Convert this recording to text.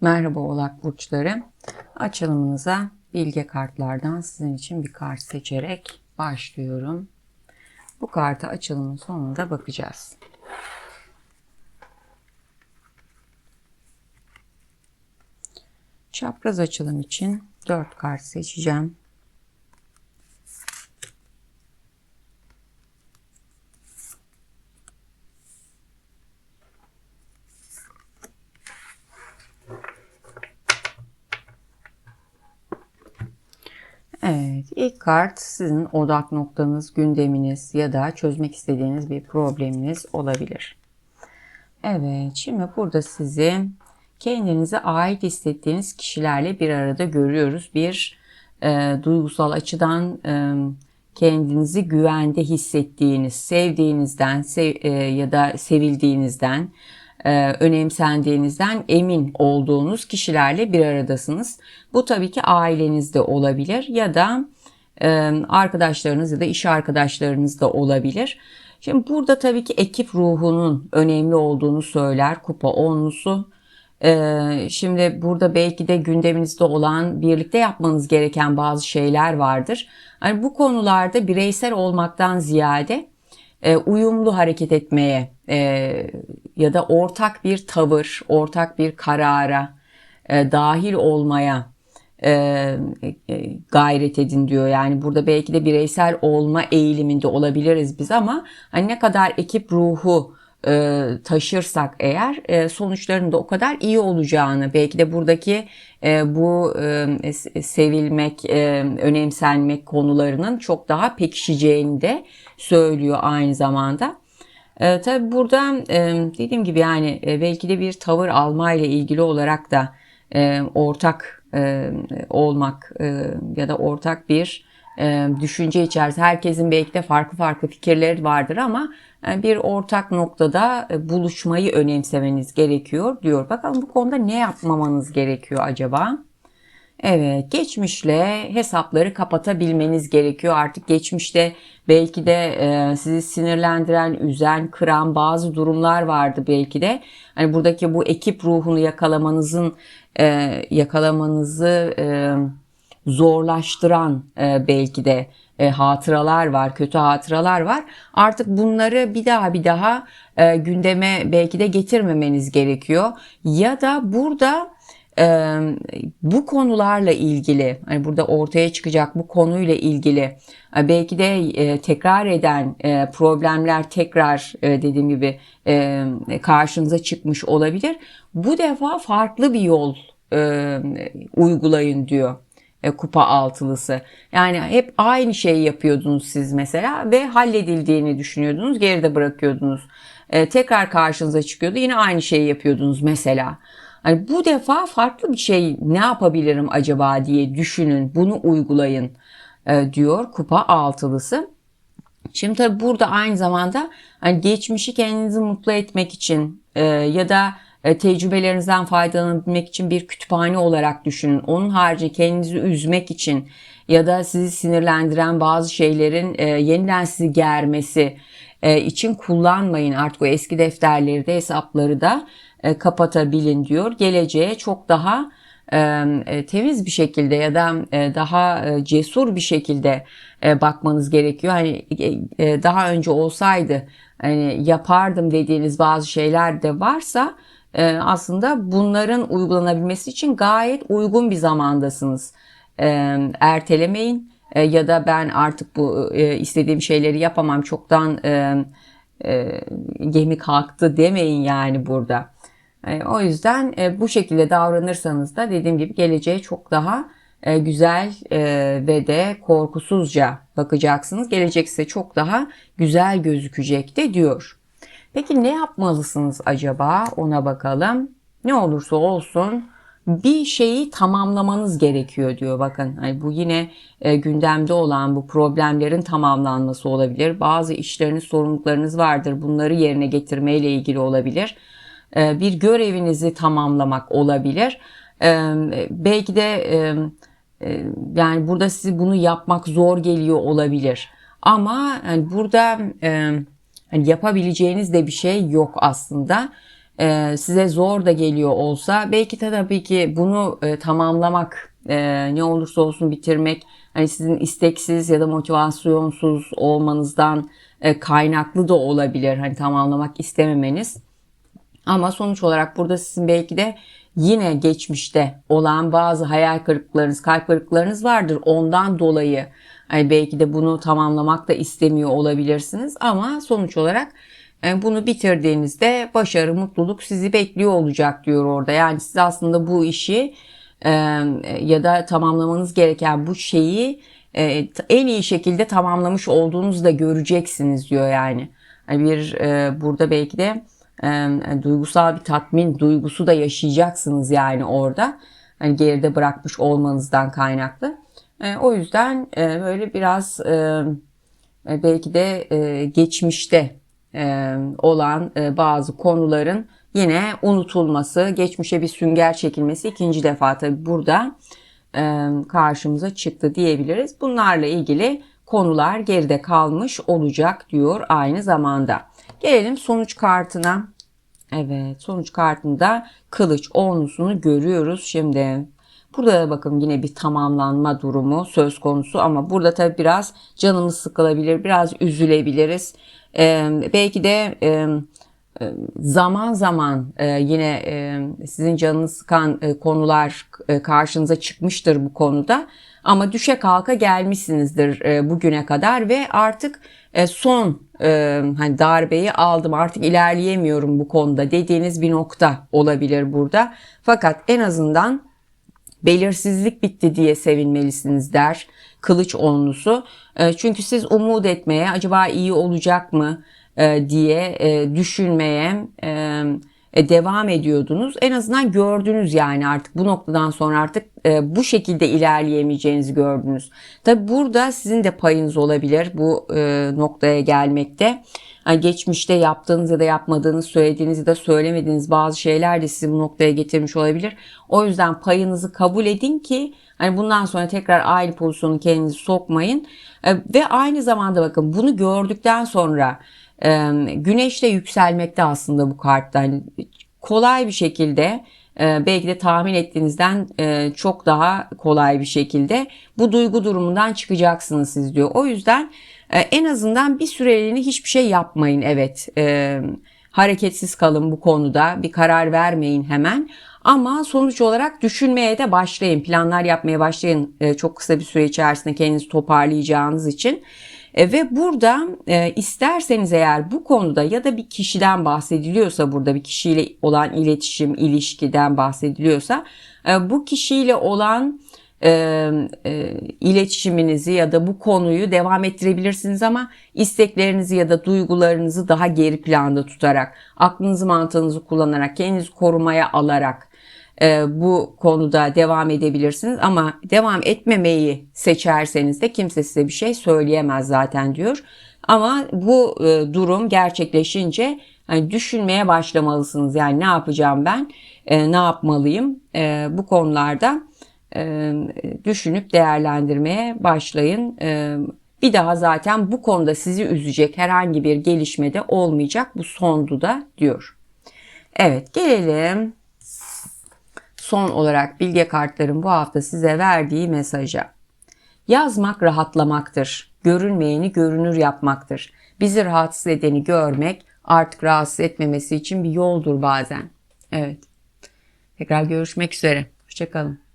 Merhaba Oğlak Burçları. Açılımınıza bilge kartlardan sizin için bir kart seçerek başlıyorum. Bu kartı açılımın sonunda bakacağız. Çapraz açılım için 4 kart seçeceğim. Evet, ilk kart sizin odak noktanız, gündeminiz ya da çözmek istediğiniz bir probleminiz olabilir. Evet, şimdi burada sizi kendinize ait hissettiğiniz kişilerle bir arada görüyoruz. Bir e, duygusal açıdan e, kendinizi güvende hissettiğiniz, sevdiğinizden sev, e, ya da sevildiğinizden, önemsendiğinizden emin olduğunuz kişilerle bir aradasınız. Bu tabii ki ailenizde olabilir ya da e, arkadaşlarınız ya da iş arkadaşlarınız da olabilir. Şimdi burada tabii ki ekip ruhunun önemli olduğunu söyler kupa onlusu. Ee, şimdi burada belki de gündeminizde olan birlikte yapmanız gereken bazı şeyler vardır. Yani bu konularda bireysel olmaktan ziyade e, uyumlu hareket etmeye e, ya da ortak bir tavır, ortak bir karara e, dahil olmaya e, e, gayret edin diyor. Yani burada belki de bireysel olma eğiliminde olabiliriz biz ama hani ne kadar ekip ruhu e, taşırsak eğer e, sonuçların da o kadar iyi olacağını belki de buradaki e, bu e, sevilmek, e, önemsenmek konularının çok daha pekişeceğini de söylüyor aynı zamanda. E, tabii burada e, dediğim gibi yani e, belki de bir tavır alma ile ilgili olarak da e, ortak e, olmak e, ya da ortak bir e, düşünce içerisinde herkesin belki de farklı farklı fikirleri vardır ama e, bir ortak noktada e, buluşmayı önemsemeniz gerekiyor diyor. Bakalım bu konuda ne yapmamanız gerekiyor acaba? Evet, geçmişle hesapları kapatabilmeniz gerekiyor. Artık geçmişte belki de e, sizi sinirlendiren, üzen, kıran bazı durumlar vardı belki de. Hani buradaki bu ekip ruhunu yakalamanızın e, yakalamanızı e, zorlaştıran e, belki de e, hatıralar var, kötü hatıralar var. Artık bunları bir daha bir daha e, gündeme belki de getirmemeniz gerekiyor. Ya da burada bu konularla ilgili, hani burada ortaya çıkacak bu konuyla ilgili e, belki de e, tekrar eden e, problemler tekrar dediğim gibi karşınıza çıkmış olabilir. Bu defa farklı bir yol uygulayın diyor kupa altılısı. Yani hep aynı şeyi yapıyordunuz siz mesela ve halledildiğini düşünüyordunuz, geride bırakıyordunuz. E, tekrar karşınıza çıkıyordu, yine aynı şeyi yapıyordunuz mesela. Hani bu defa farklı bir şey ne yapabilirim acaba diye düşünün, bunu uygulayın e, diyor kupa altılısı. Şimdi tabi burada aynı zamanda hani geçmişi kendinizi mutlu etmek için e, ya da e, tecrübelerinizden faydalanabilmek için bir kütüphane olarak düşünün. Onun harici kendinizi üzmek için ya da sizi sinirlendiren bazı şeylerin yeniden sizi germesi e, için kullanmayın. Artık o eski defterleri de hesapları da kapatabilin diyor. Geleceğe çok daha temiz bir şekilde ya da daha cesur bir şekilde bakmanız gerekiyor. Hani daha önce olsaydı hani yapardım dediğiniz bazı şeyler de varsa aslında bunların uygulanabilmesi için gayet uygun bir zamandasınız. Ee, ertelemeyin ee, ya da ben artık bu e, istediğim şeyleri yapamam çoktan e, e, gemi kalktı demeyin yani burada. O yüzden bu şekilde davranırsanız da dediğim gibi geleceğe çok daha güzel ve de korkusuzca bakacaksınız. Gelecek size çok daha güzel gözükecek de diyor. Peki ne yapmalısınız acaba ona bakalım. Ne olursa olsun bir şeyi tamamlamanız gerekiyor diyor. Bakın hani bu yine e, gündemde olan bu problemlerin tamamlanması olabilir. Bazı işleriniz, sorumluluklarınız vardır. Bunları yerine getirmeyle ilgili olabilir. E, bir görevinizi tamamlamak olabilir. E, belki de e, e, yani burada sizi bunu yapmak zor geliyor olabilir. Ama yani burada e, Hani yapabileceğiniz de bir şey yok aslında. E, size zor da geliyor olsa belki de tabii ki bunu e, tamamlamak e, ne olursa olsun bitirmek hani sizin isteksiz ya da motivasyonsuz olmanızdan e, kaynaklı da olabilir. Hani tamamlamak istememeniz. Ama sonuç olarak burada sizin belki de yine geçmişte olan bazı hayal kırıklıklarınız, kalp kırıklıklarınız vardır. Ondan dolayı hani belki de bunu tamamlamak da istemiyor olabilirsiniz. Ama sonuç olarak bunu bitirdiğinizde başarı, mutluluk sizi bekliyor olacak diyor orada. Yani siz aslında bu işi e, ya da tamamlamanız gereken bu şeyi e, en iyi şekilde tamamlamış olduğunuzu da göreceksiniz diyor yani. Hani bir burada belki de duygusal bir tatmin duygusu da yaşayacaksınız yani orada. Hani geride bırakmış olmanızdan kaynaklı. O yüzden böyle biraz belki de geçmişte olan bazı konuların yine unutulması, geçmişe bir sünger çekilmesi ikinci defa tabi burada karşımıza çıktı diyebiliriz. Bunlarla ilgili konular geride kalmış olacak diyor aynı zamanda. Gelelim sonuç kartına. Evet sonuç kartında kılıç onlusunu görüyoruz şimdi. Burada da bakın yine bir tamamlanma durumu söz konusu ama burada tabi biraz canımız sıkılabilir, biraz üzülebiliriz. Ee, belki de e, zaman zaman e, yine e, sizin canınız sıkan e, konular e, karşınıza çıkmıştır bu konuda. Ama düşe kalka gelmişsinizdir e, bugüne kadar ve artık e, son e, hani darbeyi aldım artık ilerleyemiyorum bu konuda dediğiniz bir nokta olabilir burada. Fakat en azından belirsizlik bitti diye sevinmelisiniz der kılıç onlusu. E, çünkü siz umut etmeye acaba iyi olacak mı e, diye e, düşünmeye devam ediyordunuz. En azından gördünüz yani artık bu noktadan sonra artık e, bu şekilde ilerleyemeyeceğinizi gördünüz. Tabi burada sizin de payınız olabilir bu e, noktaya gelmekte. Yani geçmişte yaptığınız ya da yapmadığınız, söylediğiniz ya da söylemediğiniz bazı şeyler de sizi bu noktaya getirmiş olabilir. O yüzden payınızı kabul edin ki hani bundan sonra tekrar aynı pozisyonu kendinizi sokmayın. E, ve aynı zamanda bakın bunu gördükten sonra e, güneşte yükselmekte aslında bu kartta. Yani kolay bir şekilde e, belki de tahmin ettiğinizden e, çok daha kolay bir şekilde bu duygu durumundan çıkacaksınız siz diyor. O yüzden e, en azından bir süreliğine hiçbir şey yapmayın evet. Hareketsiz kalın bu konuda bir karar vermeyin hemen. Ama sonuç olarak düşünmeye de başlayın. Planlar yapmaya başlayın. Çok kısa bir süre içerisinde kendinizi toparlayacağınız için. E, ve burada e, isterseniz eğer bu konuda ya da bir kişiden bahsediliyorsa burada bir kişiyle olan iletişim, ilişkiden bahsediliyorsa e, bu kişiyle olan e, e, iletişiminizi ya da bu konuyu devam ettirebilirsiniz ama isteklerinizi ya da duygularınızı daha geri planda tutarak, aklınızı mantığınızı kullanarak, kendinizi korumaya alarak bu konuda devam edebilirsiniz ama devam etmemeyi seçerseniz de kimse size bir şey söyleyemez zaten diyor. Ama bu e, durum gerçekleşince hani düşünmeye başlamalısınız. Yani ne yapacağım ben, e, ne yapmalıyım e, bu konularda e, düşünüp değerlendirmeye başlayın. E, bir daha zaten bu konuda sizi üzecek herhangi bir gelişmede olmayacak. Bu sondu da diyor. Evet gelelim son olarak bilge kartların bu hafta size verdiği mesaja. Yazmak rahatlamaktır. Görünmeyeni görünür yapmaktır. Bizi rahatsız edeni görmek artık rahatsız etmemesi için bir yoldur bazen. Evet. Tekrar görüşmek üzere. Hoşçakalın.